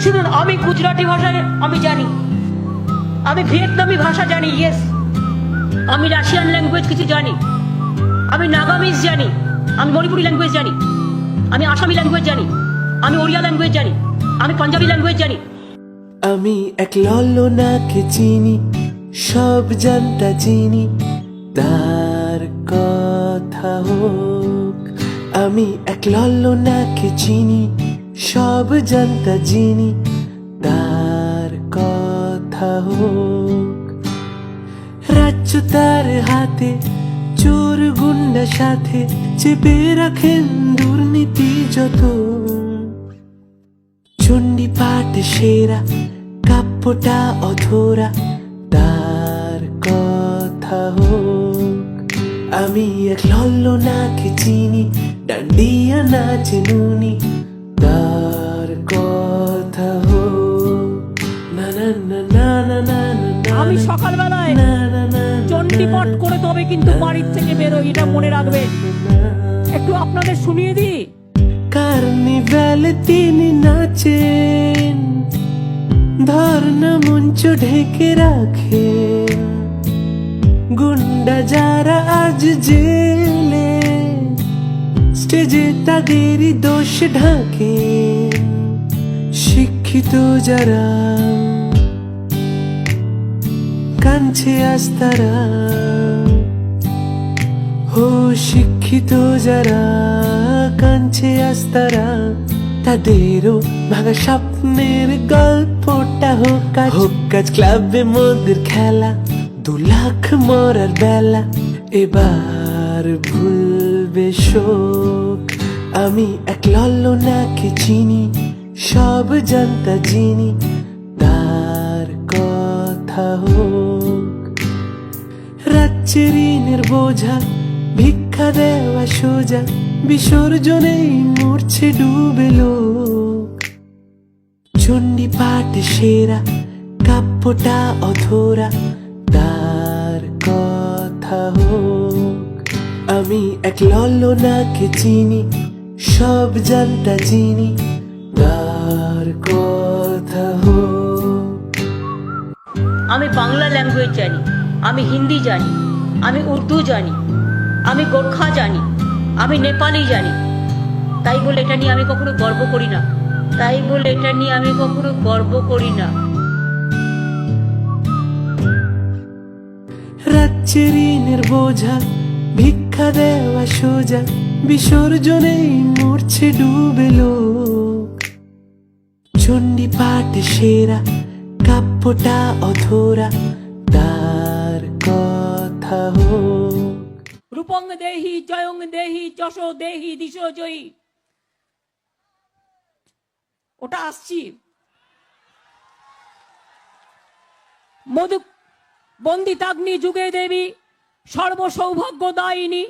শুনুন, আমি গুজরাটি ভাষা আমি জানি। আমি ভিয়েতনামি ভাষা জানি ইয়েস আমি রাশিয়ান ল্যাঙ্গুয়েজ কিছু জানি। আমি নাগামিজ জানি। আমি মণিপুরি ল্যাঙ্গুয়েজ জানি। আমি আসামি ল্যাঙ্গুয়েজ জানি। আমি ওড়িয়া ল্যাঙ্গুয়েজ জানি। আমি পাঞ্জাবি ল্যাঙ্গুয়েজ জানি। আমি এক লল্লনাকে চিনি, সব জানতা চিনি। তার কথা হোক, আমি এক লল্লনাকে চিনি। সব জানতা চিনি তার কথা হোক। রাজ্য তার হাতে, চোর গুন্ডা সাথে, চেপে রাখেন দুর্নীতি যত। চণ্ডী পাঠ সেরা, কাব্যটা অধরা তার কথা হোক। আমি এক লল্লনাকে চিনি, ডান্ডিয়া নাচে নুনি। আমি সকালবেলায় না না না চণ্ডী পাঠ করে তবে কিন্তু বাড়ির থেকে বেরোই এটা মনে রাখবে। একটু আপনাদের শুনিয়ে দিই। কার্নিভ্যালে তিনি নাচেন ধর্ণা মঞ্চ ঢেকে রাখেন। গুন্ডা যারা আজ জেলে স্টেজে তাদেরই দোষ ঢাকে শিক্ষিত যারা কাঞ্ছে আজ তারা হো শিক্ষিত যারা কাঞ্ছে আস্তারা তাদেরও ভাঙা স্বপ্নের গল্পটা হোক আজ। হোক আজ ক্লাবে মোদের খেলা, দু লাখ মরার বেলা। এবার ভুলবে শোক, আমি এক লল্লনাকে চিনি, সব জানতা চিনি তার কথা হোক। রাজ্যের ঋণের বোঝা ভিক্ষা দেওয়া সোজা, বিসর্জনেই মরছে ডুবে লোক। চণ্ডী পাঠ সেরা, কাব্যটা অধরা, তার কথা হোক। আমি এক লল্লনাকে চিনি, সব জানতা চিনি, তার কথা হোক। আমি বাংলা ল্যাঙ্গুয়েজ জানি, আমি হিন্দি জানি। আমি উর্দু জানি, আমি গোর্খা জানি, আমি নেপালি জানি। তাই বলে এটা নিয়ে আমি কখনো গর্ব করি না। তাই বলে এটা নিয়ে আমি কখনো গর্ব করি না। রাজ্যের ঋণের বোঝা ভিক্ষা দেওয়া সোজা মরছে ডুবে চণ্ডী পাঠ সেরা, কাব্যটা অধরা হোক। রূপং দেহি, জয়ং দেহি, যশো দেহি, দিশো জয়ী। ওটা আসছি। মধু বন্দিতাগ্নি যুগে দেবী সর্বসৌভাগ্য দায়িনী